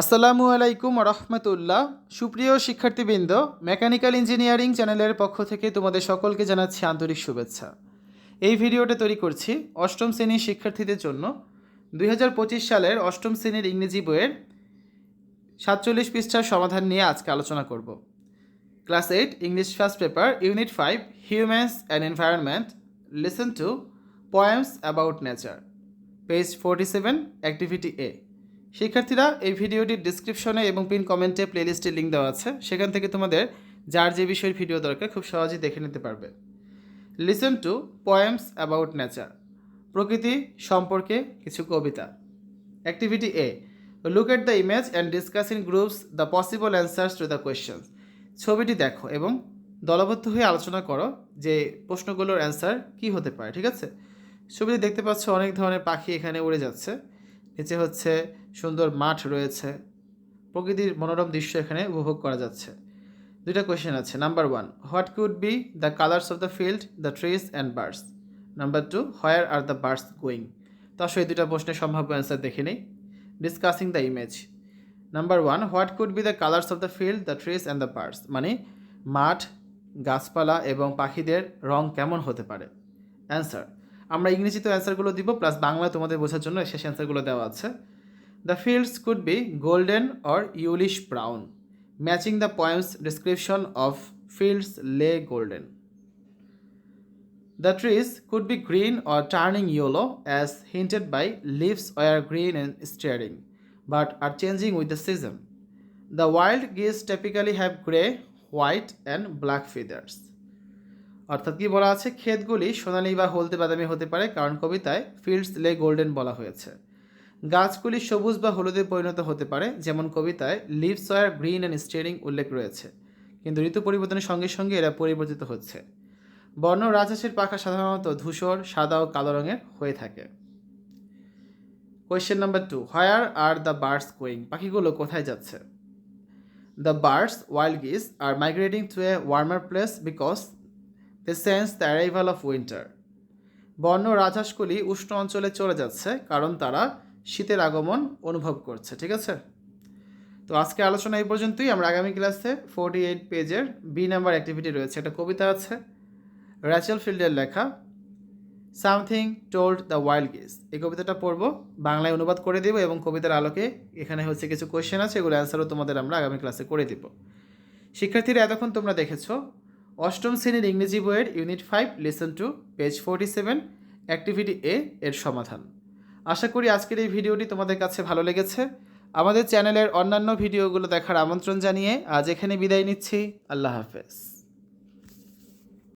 আসসালামু আলাইকুম রহমতুল্লাহ সুপ্রিয় শিক্ষার্থীবৃন্দ, মেকানিক্যাল ইঞ্জিনিয়ারিং চ্যানেলের পক্ষ থেকে তোমাদের সকলকে জানাচ্ছি আন্তরিক শুভেচ্ছা। এই ভিডিওটা তৈরি করছি অষ্টম শ্রেণির শিক্ষার্থীদের জন্য দুই হাজার পঁচিশ সালের অষ্টম শ্রেণির ইংরেজি বইয়ের সাতচল্লিশ পৃষ্ঠার সমাধান নিয়ে আজকে আলোচনা করব। Class eight, English first paper, unit five, humans and environment, listen to, poems about nature. Page forty seven, activity A. শিক্ষার্থীরা এই ভিডিওটির ডিসক্রিপশনে এবং পিন কমেন্টে প্লেলিস্টের লিঙ্ক দেওয়া আছে। সেখান থেকে তোমাদের যার যে বিষয়ের ভিডিও দরকার, খুব সহজেই দেখে নিতে পারবে। Listen to poems about nature প্রকৃতি সম্পর্কে কিছু কবিতা। Activity A look at the image and discuss in groups the possible answers to the questions ছবিটি দেখো এবং দলবদ্ধ হয়ে আলোচনা করো যে প্রশ্নগুলোর অ্যান্সার কী হতে পারে, ঠিক আছে? ছবিতে দেখতে পাচ্ছ অনেক ধরনের পাখি এখানে উড়ে যাচ্ছে। নিচে হচ্ছে সুন্দর মাঠ রয়েছে। প্রকৃতির মনোরম দৃশ্য এখানে উপভোগ করা যাচ্ছে। দুইটা কোয়েশ্চেন আছে। Number one what could be the colours of the field the trees and birds number two where are the birds going তো আসলে এই দুইটা প্রশ্নের সম্ভাব্য অ্যান্সার দেখে নেই। Discussing the image number one what could be the colours of the field the trees and the birds মানে মাঠ, গাছপালা এবং পাখিদের রং কেমন হতে পারে? অ্যান্সার আমরা ইংরেজিতে অ্যান্সারগুলো দিব প্লাস বাংলা তোমাদের বোঝার জন্য শেষ অ্যান্সারগুলো দেওয়া আছে the fields could be golden or yellowish brown matching the points description of fields lay golden The trees could be green or turning yellow as hinted by leaves were green and staring, but are changing with the season. The wild geese typically have grey, white and black feathers. অর্থাৎ কি বলা আছে? ক্ষেতগুলি সোনালি বা হলদে বাদামি হতে পারে, কারণ কবিতায় ফিল্ডস লে গোল্ডেন বলা হয়েছে। গাছগুলি সবুজ বা হলুদে পরিণত হতে পারে, যেমন কবিতায় leaves were green and stirring উল্লেখ রয়েছে। কিন্তু ঋতু পরিবর্তনের সঙ্গে সঙ্গে এরা পরিবর্তিত হচ্ছে। বর্ণ রাজহাঁসের পাখা সাধারণত ধূসর, সাদা ও কালো রঙের হয়ে থাকে। Question number two where are the birds going পাখিগুলো কোথায় যাচ্ছে? The birds wild geese are migrating to a warmer place because they sense the arrival of winter বর্ণ রাজহাঁসগুলি উষ্ণ অঞ্চলে চলে যাচ্ছে, কারণ তারা শীতের আগমন অনুভব করছে, ঠিক আছে? তো আজকে আলোচনা এই পর্যন্তই। আমরা আগামী ক্লাসে ফোর্টি এইট পেজের বি নাম্বার অ্যাক্টিভিটি রয়েছে, একটা কবিতা আছে র্যাচেল ফিল্ডের লেখা something told the wild geese এই কবিতাটা পড়ব, বাংলায় অনুবাদ করে দেবো এবং কবিতার আলোকে এখানে হচ্ছে কিছু কোয়েশ্চেন আছে, এগুলো অ্যান্সারও তোমাদের আমরা আগামী ক্লাসে করে দিব। শিক্ষার্থীরা, এতক্ষণ তোমরা দেখেছ অষ্টম শ্রেণির ইংরেজি বইয়ের unit five lesson two page forty seven activity A এর সমাধান। আশা করি আজকের এই ভিডিওটি তোমাদের কাছে ভালো লেগেছে। আমাদের চ্যানেলের অন্যান্য ভিডিওগুলো দেখার আমন্ত্রণ জানিয়ে আজ এখানে বিদায় নিচ্ছি। আল্লাহ হাফেজ।